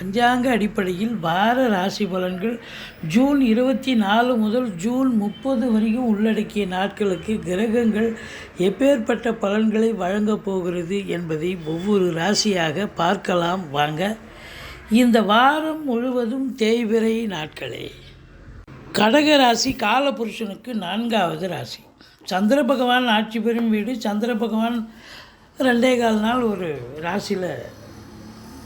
பஞ்சாங்க அடிப்படையில் வார ராசி பலன்கள் ஜூன் இருபத்தி நாலு முதல் ஜூன் முப்பது வரைக்கும் உள்ளடக்கிய நாட்களுக்கு கிரகங்கள் எப்பேற்பட்ட பலன்களை வழங்கப் போகிறது என்பதை ஒவ்வொரு ராசியாக பார்க்கலாம். வாங்க இந்த வாரம் முழுவதும் தேய்பிறை நாட்களே. கடக ராசி காலபுருஷனுக்கு நான்காவது ராசி. சந்திர பகவான் ஆட்சி பெறும் வீடு சந்திர பகவான் ரெண்டே கால் நாள் ஒரு ராசியில்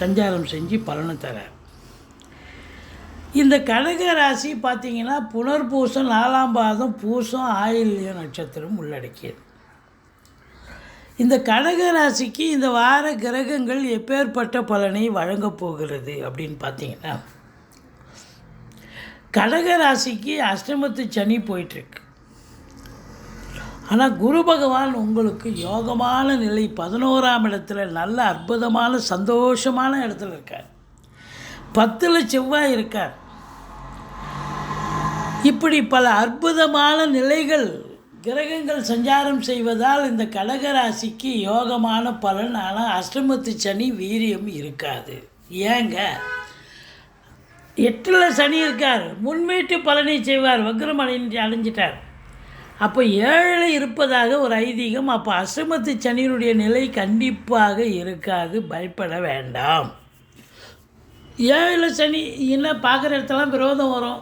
சஞ்சாரம் செஞ்சு பலனை தரார் இந்த கடக ராசி பார்த்தீங்கன்னா புனர்பூசம் நாலாம் பாதம் பூசம் ஆயில்ய நட்சத்திரம் உள்ளடக்கியது. இந்த கடக ராசிக்கு இந்த வார கிரகங்கள் எப்பேற்பட்ட பலனை வழங்கப் போகிறது அப்படின்னு பார்த்தீங்கன்னா கடக ராசிக்கு அஷ்டமத்து சனி போயிட்டுருக்கு ஆனால் குரு பகவான் உங்களுக்கு யோகமான நிலை பதினோராம் இடத்துல நல்ல அற்புதமான சந்தோஷமான இடத்துல இருக்கார். பத்தில் செவ்வாய் இருக்கார். இப்படி பல அற்புதமான நிலைகள் கிரகங்கள் சஞ்சாரம் செய்வதால் இந்த கடகராசிக்கு யோகமான பலன் ஆனால் அஷ்டமத்து சனி வீரியம் இருக்காது. ஏங்க? எட்டில் சனி இருக்கார். முன்வீட்டு பலனை செய்வார். வக்ரமணி அடைஞ்சிட்டார் அப்போ ஏழை இருப்பதாக ஒரு ஐதீகம் அப்போ அசுமத்து சனியினுடைய நிலை கண்டிப்பாக இருக்காது பயப்பட வேண்டாம். ஏழில் சனி என்ன பார்க்குற இடத்தெல்லாம் விரோதம் வரும்.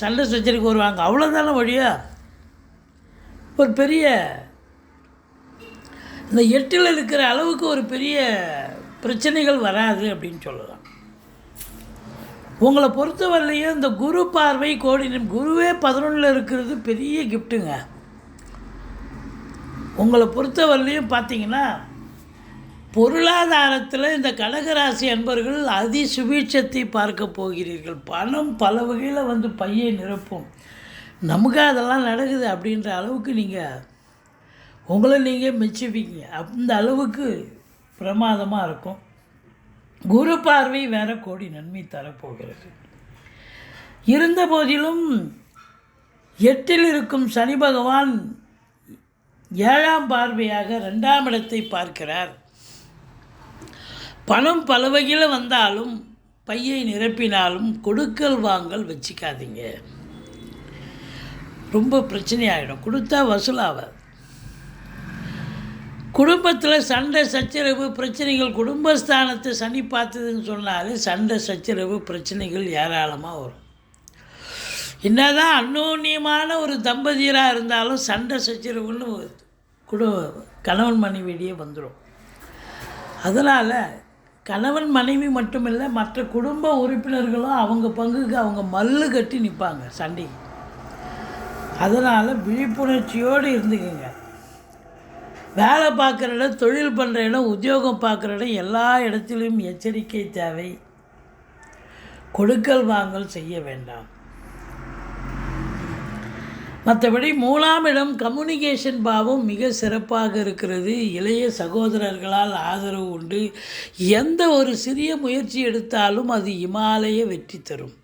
சண்டை சச்சரிக்கு வருவாங்க. அவ்வளோதானே வழியா ஒரு பெரிய இந்த எட்டில் இருக்கிற அளவுக்கு ஒரு பெரிய பிரச்சனைகள் வராது அப்படின்னு சொல்லலாம் உங்களை பொறுத்தவரையிலையும் இந்த குரு பார்வை கோடி குருவே பதினொன்றில் இருக்கிறது பெரிய கிஃப்ட்டுங்க உங்களை பொறுத்தவரையிலையும் பார்த்தீங்கன்னா பொருளாதாரத்தில் இந்த கடகராசி அன்பர்கள் அதி சுபீட்சத்தை பார்க்க போகிறீர்கள். பணம் பல வகையில் வந்து பையை நிரப்பும். நமக்கு அதெல்லாம் நடக்குது அப்படின்ற அளவுக்கு நீங்கள் உங்களை நீங்கள் மெச்சுவீங்க. அந்த அளவுக்கு பிரமாதமாக இருக்கும். குரு பார்வை வேற கோடி நன்மை தரப்போகிறது. இருந்த போதிலும் எட்டில் இருக்கும் சனி பகவான் ஏழாம் பார்வையாக ரெண்டாம் இடத்தை பார்க்கிறார். பணம் பல வகையில் வந்தாலும் பையை நிரப்பினாலும் கொடுக்கல் வாங்கல் வச்சுக்காதீங்க. ரொம்ப பிரச்சனையாகிடும் கொடுத்தா வசூலாகாது குடும்பத்தில் சண்டை சச்சரவு பிரச்சனைகள் குடும்பஸ்தானத்தை சனி பார்த்ததுன்னு சொன்னாலே சண்டை சச்சரவு பிரச்சனைகள் ஏராளமாக வரும். என்னதான் அந்யோன்யமான ஒரு தம்பதியராக இருந்தாலும் சண்டை சச்சரவுன்னு குடு கணவன் மனைவியிடையே வந்துடும் அதனால் கணவன் மனைவி மட்டுமில்லை மற்ற குடும்ப உறுப்பினர்களும் அவங்க பங்குக்கு அவங்க மல்லு கட்டி நிற்பாங்க சண்டைக்கு. அதனால் விழிப்புணர்ச்சியோடு இருந்துக்குங்க. வேலை பார்க்குற இடம் தொழில் பண்ணுற இடம் உத்தியோகம் பார்க்குற இடம் எல்லா இடத்திலும் எச்சரிக்கை தேவை. கொடுக்கல் வாங்கல் செய்ய வேண்டாம். மற்றபடி மூலாமிடம் இடம் கம்யூனிகேஷன் பாவம் மிக சிறப்பாக இருக்கிறது. இளைய சகோதரர்களால் ஆதரவு உண்டு. எந்த ஒரு சிறிய முயற்சி எடுத்தாலும் அது இமாலய வெற்றி தரும்.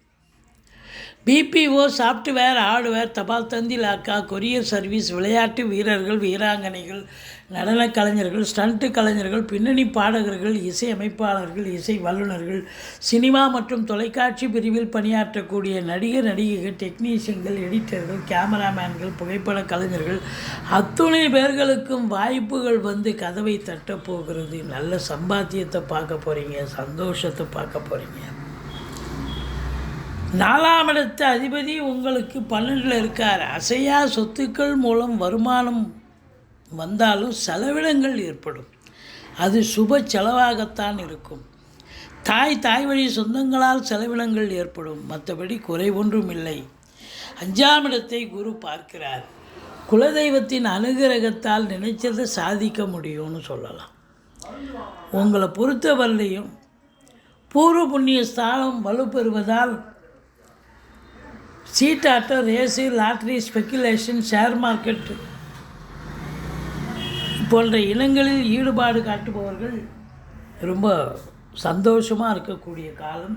பிபிஓ சாஃப்ட்வேர் ஹார்ட்வேர் தபால் தந்தி லாக்கா கொரியர் சர்வீஸ் விளையாட்டு வீரர்கள் வீராங்கனைகள் நடனக் கலைஞர்கள் ஸ்டண்ட்டு கலைஞர்கள் பின்னணி பாடகர்கள் இசை அமைப்பாளர்கள் இசை வல்லுநர்கள் சினிமா மற்றும் தொலைக்காட்சி பிரிவில் பணியாற்றக்கூடிய நடிகர் நடிகைகள் டெக்னீஷியன்கள் எடிட்டர்கள் கேமராமேன்கள் புகைப்பட கலைஞர்கள் அத்துணை பேர்களுக்கும் வாய்ப்புகள் வந்து கதவை தட்டப் போகிறது. நல்ல சம்பாத்தியத்தை பார்க்க போகிறீங்க சந்தோஷத்தை பார்க்க போகிறீங்க நாலாம் இடத்த அதிபதி உங்களுக்கு பன்னெண்டில் இருக்கார். அசையா சொத்துக்கள் மூலம் வருமானம் வந்தாலும் செலவினங்கள் ஏற்படும். அது சுப செலவாகத்தான் இருக்கும். தாய் தாய் வழி சொந்தங்களால் செலவினங்கள் ஏற்படும். மற்றபடி குறை ஒன்றும் இல்லை. அஞ்சாம் இடத்தை குரு பார்க்கிறார். குலதெய்வத்தின் அனுகிரகத்தால் நினைச்சதை சாதிக்க முடியும்னு சொல்லலாம். உங்களை பொறுத்தவரையிலையும் பூர்வ புண்ணிய ஸ்தானம் வலுப்பெறுவதால் சீட்டாட்டம் race lottery speculation share market போன்ற இனங்களில் ஈடுபாடு காட்டுபவர்கள் ரொம்ப சந்தோஷமாக இருக்கக்கூடிய காலம்.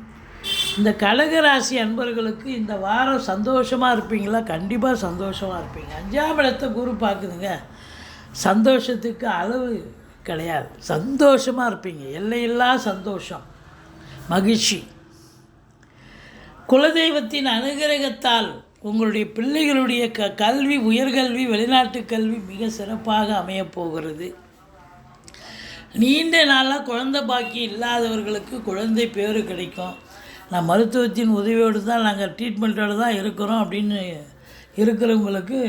இந்த கடகராசி அன்பர்களுக்கு இந்த வாரம் சந்தோஷமாக இருப்பீங்களா? கண்டிப்பாக சந்தோஷமாக இருப்பீங்க. அஞ்சாம் இடத்தை குரு பார்க்குதுங்க. சந்தோஷத்துக்கு அளவு கிடையாது. சந்தோஷமாக இருப்பீங்க. எல்லையில்லா சந்தோஷம். மகிழ்ச்சி. குலதெய்வத்தின் அனுகிரகத்தால் உங்களுடைய பிள்ளைகளுடைய க கல்வி உயர்கல்வி வெளிநாட்டு கல்வி மிக சிறப்பாக அமையப்போகிறது நீண்ட நாளாக குழந்தை பாக்கி இல்லாதவர்களுக்கு குழந்தை பேர் கிடைக்கும். நான் மருத்துவத்தின் உதவியோடு தான் நாங்கள் ட்ரீட்மெண்ட்டோடு தான் இருக்கிறோம் அப்படின்னு இருக்கிறவங்களுக்கு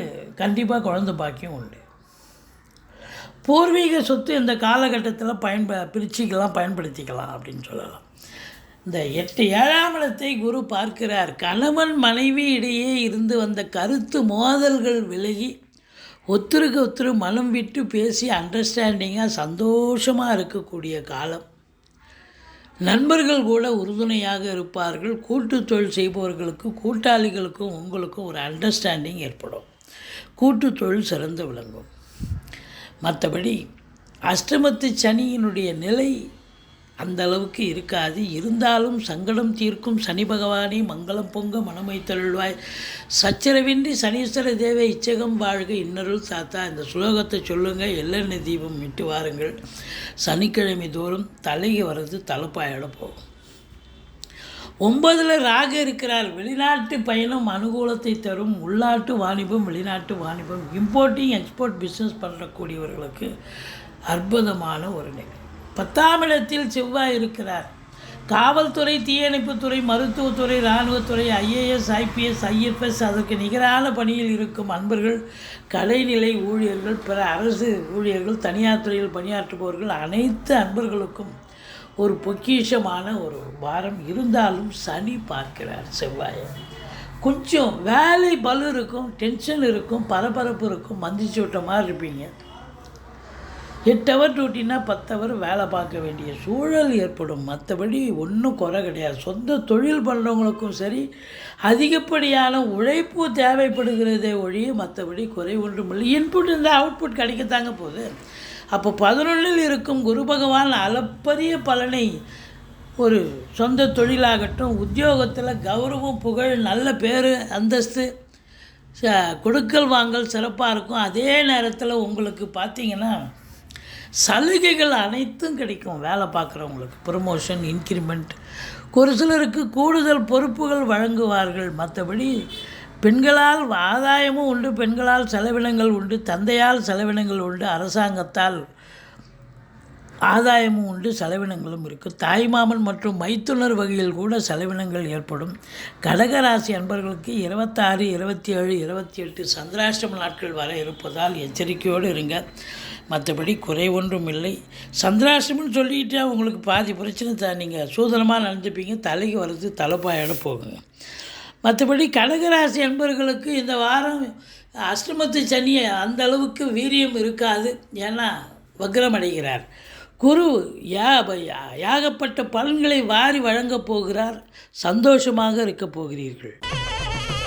கண்டிப்பாக குழந்தை பாக்கியம் உண்டு. பூர்வீக சொத்து இந்த காலகட்டத்தில் பயன்ப பிரிச்சுக்கெல்லாம் பயன்படுத்திக்கலாம் அப்படின்னு சொல்லலாம். இந்த எட்டு ஏழாம் இடத்தை குரு பார்க்கிறார். கணவன் மனைவி இடையே இருந்து வந்த கருத்து மோதல்கள் விலகி ஒத்துருக்கு ஒத்துரு மனம் விட்டு பேசி அண்டர்ஸ்டாண்டிங்காக சந்தோஷமாக இருக்கக்கூடிய காலம். நண்பர்கள் கூட உறுதுணையாக இருப்பார்கள். கூட்டு தொழில் செய்பவர்களுக்கு கூட்டாளிகளுக்கும் உங்களுக்கும் ஒரு அண்டர்ஸ்டாண்டிங் ஏற்படும். கூட்டு தொழில் சிறந்து விளங்கும். மற்றபடி அஷ்டமத்து சனியினுடைய நிலை அந்த அளவுக்கு இருக்காது. இருந்தாலும் சங்கடம் தீர்க்கும் சனி பகவானே மங்களம் பொங்க மனமை தழுவாய் சச்சரவின்றி சனீஸ்வர தேவை இச்சகம் வாழ்க இன்னருள் தாத்தா இந்த சுலோகத்தை சொல்லுங்கள் எல்லெண்ணெய் தீபம் விட்டு வாருங்கள். சனிக்கிழமை தோறும் தலைக்கு வர்றது தலைப்பாயோட போகும். ஒன்பதில் ராக இருக்கிறார். வெளிநாட்டு பயணம் அனுகூலத்தை தரும். உள்நாட்டு வாணிபம் வெளிநாட்டு வாணிபம் இம்போர்ட்டிங் எக்ஸ்போர்ட் பிஸ்னஸ் பண்ணக்கூடியவர்களுக்கு அற்புதமான ஒரு நிகழ்வு. பத்தாம் இடத்தில் செவ்வாய் இருக்கிறார். காவல்துறை தீயணைப்புத்துறை மருத்துவத்துறை இராணுவத்துறை ஐஏஎஸ் ஐபிஎஸ் ஐஎஃப்எஸ் அதற்கு நிகரான பணியில் இருக்கும் அன்பர்கள் கலைநிலை ஊழியர்கள் பிற அரசு ஊழியர்கள் தனியார் துறையில் பணியாற்றுபவர்கள் அனைத்து அன்பர்களுக்கும் ஒரு பொக்கிஷமான ஒரு வாரம் இருந்தாலும் சனி பார்க்கிறார் செவ்வாயை. கொஞ்சம் வேலை பலு இருக்கும் டென்ஷன் இருக்கும் பரபரப்பு இருக்கும் மந்திச்சு விட்ட மாதிரி இருப்பீங்க. எட்டு ஹவர் டியூட்டினா பத்து ஹவர் வேலை பார்க்க வேண்டிய சூழல் ஏற்படும். மற்றபடி ஒன்றும் குறை கிடையாது. சொந்த தொழில் பண்ணுறவங்களுக்கும் சரி அதிகப்படியான உழைப்பு தேவைப்படுகிறதே ஒழிய மற்றபடி குறை ஒன்றும் இல்லை இன்புட் இருந்தால் அவுட்புட் கிடைக்கத்தாங்க போகுது. அப்போ பதினொன்றில் இருக்கும் குரு பகவான் அளப்பரிய பலனை ஒரு சொந்த தொழிலாகட்டும் உத்தியோகத்தில் கௌரவம் புகழ் நல்ல பேர் அந்தஸ்து ச கொடுக்கல் வாங்கல் சிறப்பாக இருக்கும். அதே நேரத்தில் உங்களுக்கு பார்த்தீங்கன்னா சலுகைகள் அனைத்தும் கிடைக்கும். வேலை பார்க்குறவங்களுக்கு ப்ரொமோஷன் இன்க்ரிமெண்ட் ஒரு சிலருக்கு கூடுதல் பொறுப்புகள் வழங்குவார்கள். மற்றபடி பெண்களால் ஆதாயமும் உண்டு பெண்களால் செலவினங்கள் உண்டு தந்தையால் செலவினங்கள் உண்டு அரசாங்கத்தால் ஆதாயமும் உண்டு செலவினங்களும் இருக்குது தாய்மாமன் மற்றும் மைத்துனர் வகையில் கூட செலவினங்கள் ஏற்படும். கடகராசி அன்பர்களுக்கு இருபத்தாறு இருபத்தி ஏழு இருபத்தி எட்டு சந்திராஷ்டம நாட்கள் வர இருப்பதால் எச்சரிக்கையோடு இருங்க. மற்றபடி குறை ஒன்றும் இல்லை. சந்திராஷ்டமம்னு சொல்லிக்கிட்டே உங்களுக்கு பாதி பிரச்சனை தான். நீங்கள் சூதனமாக நடந்துப்பீங்க தலைக்கு வர்றது தலைப்பாயோட போகுங்க. மற்றபடி கடகராசி அன்பர்களுக்கு இந்த வாரம் அஷ்டமத்து சனியை அந்த அளவுக்கு வீரியம் இருக்காது. ஏன்னா வக்ரம் அடைகிறார். குரு யா யாகப்பட்ட பலன்களை வாரி வழங்கப் போகிறார். சந்தோஷமாக இருக்கப் போகிறீர்கள்.